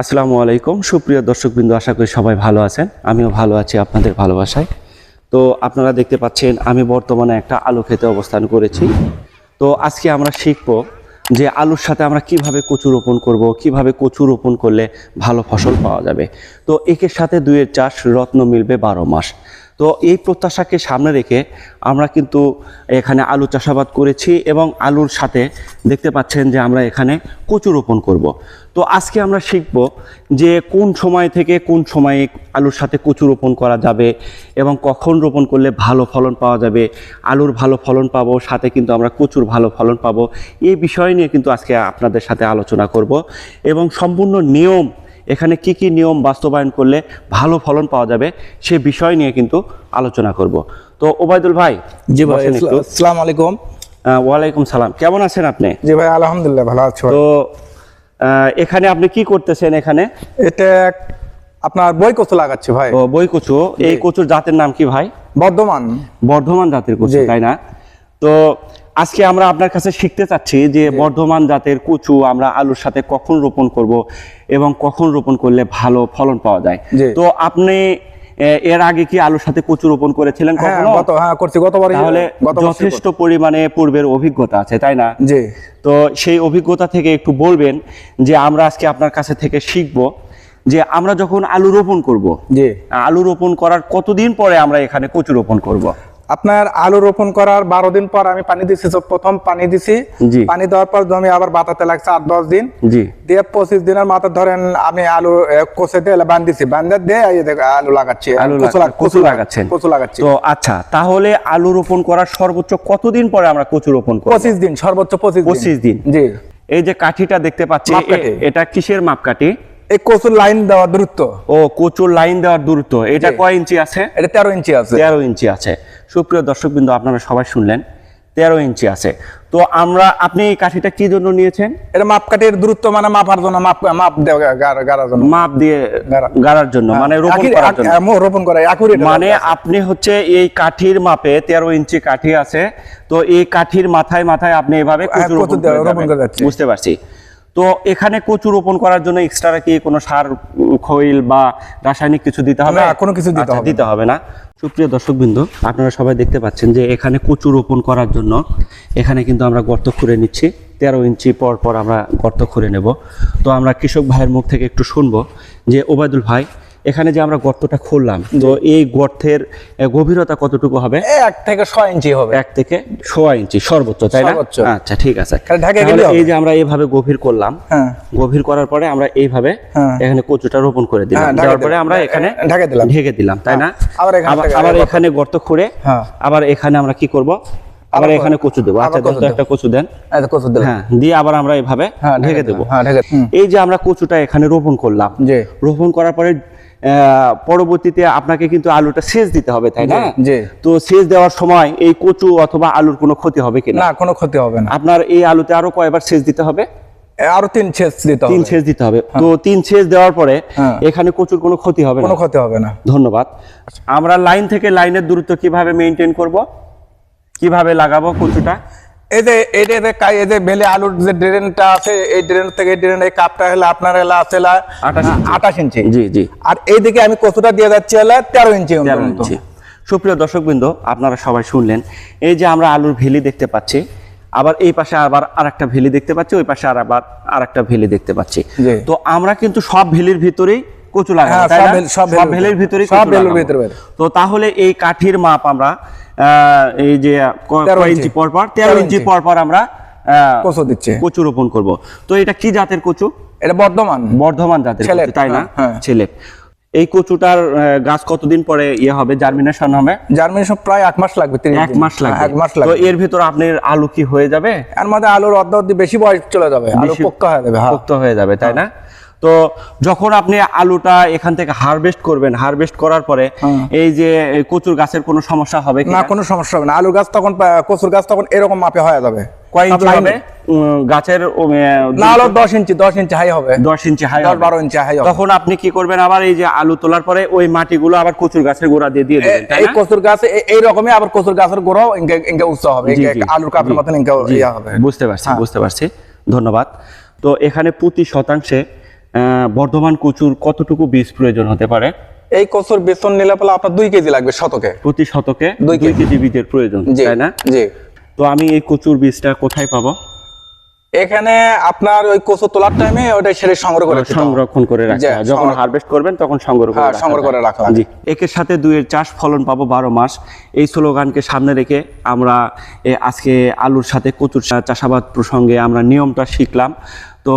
আসসালামু আলাইকুম। সুপ্রিয় দর্শকবৃন্দ, আশা করি সবাই ভালো আছেন। আমিও ভালো আছি আপনাদের ভালোবাসায়। তো আপনারা দেখতে পাচ্ছেন, আমি বর্তমানে একটা আলু খেতে অবস্থান করেছি। তো আজকে আমরা শিখব যে আলুর সাথে আমরা কীভাবে কচু রোপণ করব, কীভাবে কচু রোপণ করলে ভালো ফসল পাওয়া যাবে। তো একের সাথে দুইয়ের চাষ, রত্ন মিলবে বারো মাস। তো এই প্রত্যাশাকে সামনে রেখে আমরা কিন্তু এখানে আলু চাষাবাদ করেছি এবং আলুর সাথে দেখতে পাচ্ছেন যে আমরা এখানে কচু রোপণ করব। তো আজকে আমরা শিখব যে কোন সময় থেকে কোন সময়ে আলুর সাথে কচু রোপণ করা যাবে এবং কখন রোপণ করলে ভালো ফলন পাওয়া যাবে, আলুর ভালো ফলন পাবো, সাথে কিন্তু আমরা কচুর ভালো ফলন পাবো, এই বিষয় নিয়ে কিন্তু আজকে আপনাদের সাথে আলোচনা করব এবং সম্পূর্ণ নিয়ম এখানে কি কি নিয়ম বাস্তবায়ন করলে ভালো ফলন পাওয়া যাবে সে বিষয় নিয়ে কিন্তু আলোচনা করব। তো ওবায়দুল ভাই জি ভাই আসসালামু আলাইকুম। ওয়ালাইকুম সালাম। কেমন আছেন আপনি? জি ভাই আলহামদুলিল্লাহ ভালো আছি তো এখানে আপনি কি করতেছেন এখানে? এটা আপনার বই কচু লাগাচ্ছি ভাই। ও বই কচু। এই কচুর জাতের নাম কি ভাই? বর্ধমান। বর্ধমান জাতের কচু তাই না? তো আজকে আমরা আপনার কাছে শিখতে চাচ্ছি যে বর্ধমান জাতের কচু আমরা আলুর সাথে কখন রোপণ করব এবং কখন রোপণ করলে ভালো ফলন পাওয়া যায়। তো আপনি এর আগে কি আলুর সাথে কচু রোপণ করেছিলেন হ্যাঁ হ্যাঁ তাহলে যথেষ্ট পরিমাণে পূর্বের অভিজ্ঞতা আছে তাই না? জি। তো সেই অভিজ্ঞতা থেকে একটু বলবেন যে আমরা আজকে আপনার কাছে থেকে শিখব যে আমরা যখন আলু রোপণ করব আলু রোপণ করার কতদিন পরে আমরা এখানে কচু রোপণ করব? আপনার আলু রোপণ করার বারো দিন পর আমি পানি দিছি তো প্রথম পানি দিছি। পানি দেওয়ার পর জমি আবার বাতাতে লাগছে আট দশ দিন। জি। দিয়ে পঁচিশ দিনের মাথা ধরেন আমি আলু কোষে দিয়ে বান্ধিছি বান্ধে দিয়ে আলু লাগাচ্ছি। আলু কচু লাগা- লাগ- কচু লাগাচ্ছেন। কচু লাগাচ্ছি। তো আচ্ছা তাহলে আলু রোপণ করার সর্বোচ্চ কতদিন পরে আমরা কচু রোপণ করব? পঁচিশ দিন সর্বোচ্চ পঁচিশ পঁচিশ দিন। জি। এই যে কাঠিটা দেখতে পাচ্ছি এটা কিসের মাপকাঠি? এই কচুর লাইন দেওয়া দূরত্ব। ও কচুর লাইন দেওয়ার দূরত্ব। এটা কয় ইঞ্চি আছে? এটা তেরো ইঞ্চি আছে। তেরো ইঞ্চি আছে। সুপ্রিয় দর্শকবৃন্দ আপনারা সবাই শুনলেন তেরো ইঞ্চি আছে। তো আমরা আপনি এই কাঠিটা কি জন্য নিয়েছেন? এটা মাপকাঠির দূরত্ব মানে মাপার জন্য মাপ মাপ দেওয়া গাড়ার জন্য। মাপ দিয়ে গাড়ার জন্য মানে রোপণ করার জন্য। রোপণ করা মানে আপনি হচ্ছে এই কাঠির মাপে তেরো ইঞ্চি কাঠি আছে তো এই কাঠির মাথায় মাথায় আপনি এভাবে হ্যাঁ। বুঝতে পারছি। তো এখানে কচু রোপণ করার জন্য এক্সট্রা কি কোনো সার খৈল বা রাসায়নিক কিছু দিতে হবে? না, কোনো কিছু দিতে আচ্ছা, হবে না। দিতে হবে না। সুপ্রিয় দর্শকবৃন্দ আপনারা সবাই দেখতে পাচ্ছেন যে এখানে কচু রোপণ করার জন্য এখানে কিন্তু আমরা গর্ত খুঁড়ে নিচ্ছি। তেরো ইঞ্চি পর পর আমরা গর্ত খুঁড়ে নেব। তো আমরা কৃষক ভাইয়ের মুখ থেকে একটু শুনব যে ওবায়দুল ভাই এখানে যে আমরা গর্তটা খুললাম তো এই গর্তের গভীরতা কতটুকু হবে? এক থেকে ছয় ইঞ্চি হবে। এক থেকে সোয়া ইঞ্চি সর্বোচ্চ তাই না? আচ্ছা ঠিক আছে। এই যে আমরা এইভাবে গভীর করলাম হ্যাঁ। গভীর করার পরে আমরা এইভাবে হ্যাঁ। এখানে কচুটা রোপণ করে দিলাম। হ্যাঁ, দেওয়ার পরে আমরা এখানে ঢেকে দিলাম। ঢেকে দিলাম তাই না? আবার এখান গর্ত খুঁড়ে। আবার এখানে আমরা কি করব? আবার এখানে কচু দেবো। আচ্ছা দেব। একটা কচু দেন। কচু দিলাম হ্যাঁ দিয়ে আবার আমরা এইভাবে ঢেকে দেবো। এই যে আমরা কচুটা এখানে রোপণ করলাম রোপণ করার পরে পরবর্তীতে আপনাকে কিন্তু আলুটা সেচ দিতে হবে তাই না। তো সেচ দেওয়ার সময় এই কচু অথবা আলুর কোনো ক্ষতি হবে কিনা? না কোনো ক্ষতি হবে না। আপনার এই আলুতে আরও কয়বার সেচ দিতে হবে? আরও তিন ছেচ দিতে তিন সেচ দিতে হবে। তো তিন সেচ দেওয়ার পরে হ্যাঁ। এখানে কচুর কোনো ক্ষতি হবে না? কোনো ক্ষতি হবে না। ধন্যবাদ। আমরা লাইন থেকে লাইনের দূরত্ব কীভাবে মেনটেন করব? কীভাবে লাগাবো কচুটা? এই যে এই যে এই যে কাই- এই যে বেলে আলুর যে ড্রেনটা আছে এই ড্রেন থেকে ড্রেন এই কাপটা হলো আপনার হলো আছে আঠাশ ইঞ্চি। জি জি। আর এইদিকে আমি কচুটা দিয়ে যাচ্ছি হলো তেরো ইঞ্চি তেরো ইঞ্চি। সুপ্রিয় দর্শকবৃন্দ আপনারা সবাই শুনলেন। এই যে আমরা আলুর ভেলি দেখতে পাচ্ছি আবার এই পাশে আবার আরেকটা ভেলি দেখতে পাচ্ছি ওই পাশে আর আবার আরেকটা ভেলি দেখতে পাচ্ছি। তো আমরা কিন্তু সব ভেলির ভিতরেই কচু লাগাবো হ্যাঁ, সব ভেলির ভিতরেই। ভিতরে। তো তাহলে এই কাঠির মাপ আমরা এই যে কয় ইঞ্চি। ইঞ্চি পর পর? তেরো ইঞ্চি ইঞ্চি। পর পর আমরা কচু দিচ্ছে। কচু রোপণ করব। তো এটা কি জাতের কচু? এটা বর্ধমান। বর্ধমান জাতের তাই না? হ্যাঁ, হ্যাঁ। ছেলে এই কচুটার গাছ কতদিন পরে ইয়ে হবে? জার্মিনেশন হবে? জার্মানি প্রায় এক মাস লাগবে এক মাস লাগবে। হ্যাঁ, এক মাস তো লাগবে। এর ভিতর আপনার আলু কি হয়ে যাবে? এর মধ্যে আলুর অর্ধ অর্ধ বেশি বয়স চলে যাবে। আলু পক্কা হয়ে যাবে হ্যাঁ। পোক্ত হয়ে যাবে তাই না? তো যখন আপনি আলুটা এখান থেকে হারভেস্ট করবেন হারভেস্ট করার পরে হ্যাঁ। এই যে কচুর গাছের কোনো সমস্যা হবে কি না কোনো সমস্যা হবে না। আলুর গাছ তখন কচুর গাছ তখন এরকম মাপে হয়ে যাবে। কয় ইঞ্চি হবে? গাছের না হলো দশ ইঞ্চি দশ ইঞ্চি হাই হবে। দশ ইঞ্চি হাই দশ বারো ইঞ্চি হাই হবে। তখন আপনি কি করবেন আবার এই যে আলু তোলার পরে ওই মাটিগুলো আবার কচুর গাছের গোড়া দিয়ে দিয়ে দেবেন এই কচুর গাছ এ- এইরকমই আবার কচুর গাছের গোড়াও ইনকে উচ্চ হবে আলুর কাপের মতন ইনকে হবে। বুঝতে পারছি হ্যাঁ। বুঝতে পারছি। ধন্যবাদ। তো এখানে প্রতি শতাংশে বর্ধমান কচুর কতটুকু বীজ প্রয়োজন হতে পারে? এই কচুর বেতন নিলে পেলে আপনার দুই কেজি লাগবে শতকে। প্রতি শতকে দুই কেজি। বীজের প্রয়োজন তাই না? জি। তো আমি এই কচুর বীজটা কোথায় পাবো? এখানে আপনার ওই কচু তোলার টাইমে ওটা সেটা সংগ্রহ করে সংরক্ষণ করে রাখতে জি, যখন হারভেস্ট করবেন তখন সংগ্রহ করে হ্যাঁ, সংগ্রহ করে রাখা জি। একের সাথে দুইয়ের চাষ ফলন পাবো বারো মাস। এই স্লোগানকে সামনে রেখে আমরা আজকে আলুর সাথে কচুর চাষাবাদ প্রসঙ্গে আমরা নিয়মটা শিখলাম। তো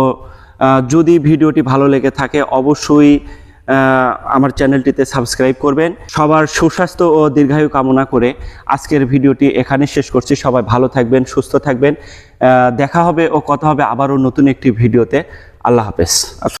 যদি ভিডিওটি ভালো লেগে থাকে, অবশ্যই আমার চ্যানেলটিতে সাবস্ক্রাইব করবেন। সবার সুস্বাস্থ্য ও দীর্ঘায়ু কামনা করে আজকের ভিডিওটি এখানে শেষ করছি। সবাই ভালো থাকবেন, সুস্থ থাকবেন। দেখা হবে ও কথা হবে আবারও নতুন একটি ভিডিওতে। আল্লাহ হাফেজ।